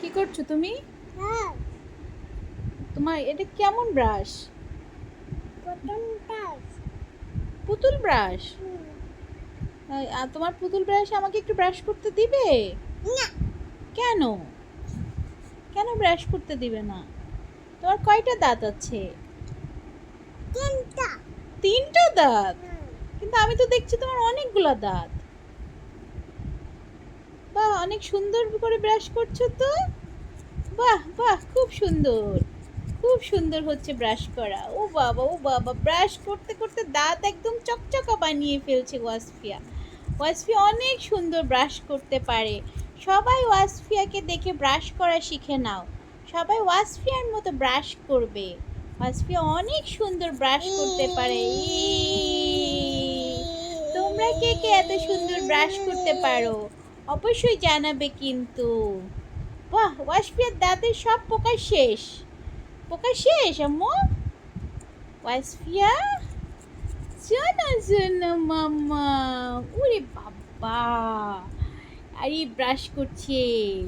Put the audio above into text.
কি করছ তুমি? হ্যাঁ। তোমার এটা কেমন ব্রাশ পুতুল ব্রাশ আর তোমার পুতুল ব্রাশ আমাকে একটু ব্রাশ করতে দিবে? না। কেন? কেন ব্রাশ করতে দিবে না? তোমার কয়টা দাঁত আছে? তিনটা। তিনটা দাঁত? কিন্তু আমি তো দেখছি তোমার অনেকগুলো দাঁত। অনেক সুন্দর করে ব্রাশ করছ তো? বাহ বাহ, খুব সুন্দর। খুব সুন্দর হচ্ছে ব্রাশ করা। ও বাবা ও বাবা ব্রাশ করতে করতে দাঁত একদম চকচকা বানিয়ে ফেলছে ওয়াসফিয়া। ওয়াসফিয়া অনেক সুন্দর ব্রাশ করতে পারে। সবাই ওয়াসফিয়াকে দেখে ব্রাশ করা শিখে নাও। সবাই ওয়াসফিয়ার মতো ব্রাশ করবে। ওয়াসফিয়া অনেক সুন্দর ব্রাশ করতে পারে। তোমরা কে কে এত সুন্দর ব্রাশ করতে পারো? অবশ্যই জানাবে কিন্তু। বাহ, ওয়াসফিয়ার দাঁতের সব পোকা শেষ। পোকা শেষ, আম্মু? ওয়াসফিয়া? জানা জানা, মাম্মা। ওরে বাবা। আরে ব্রাশ করছে।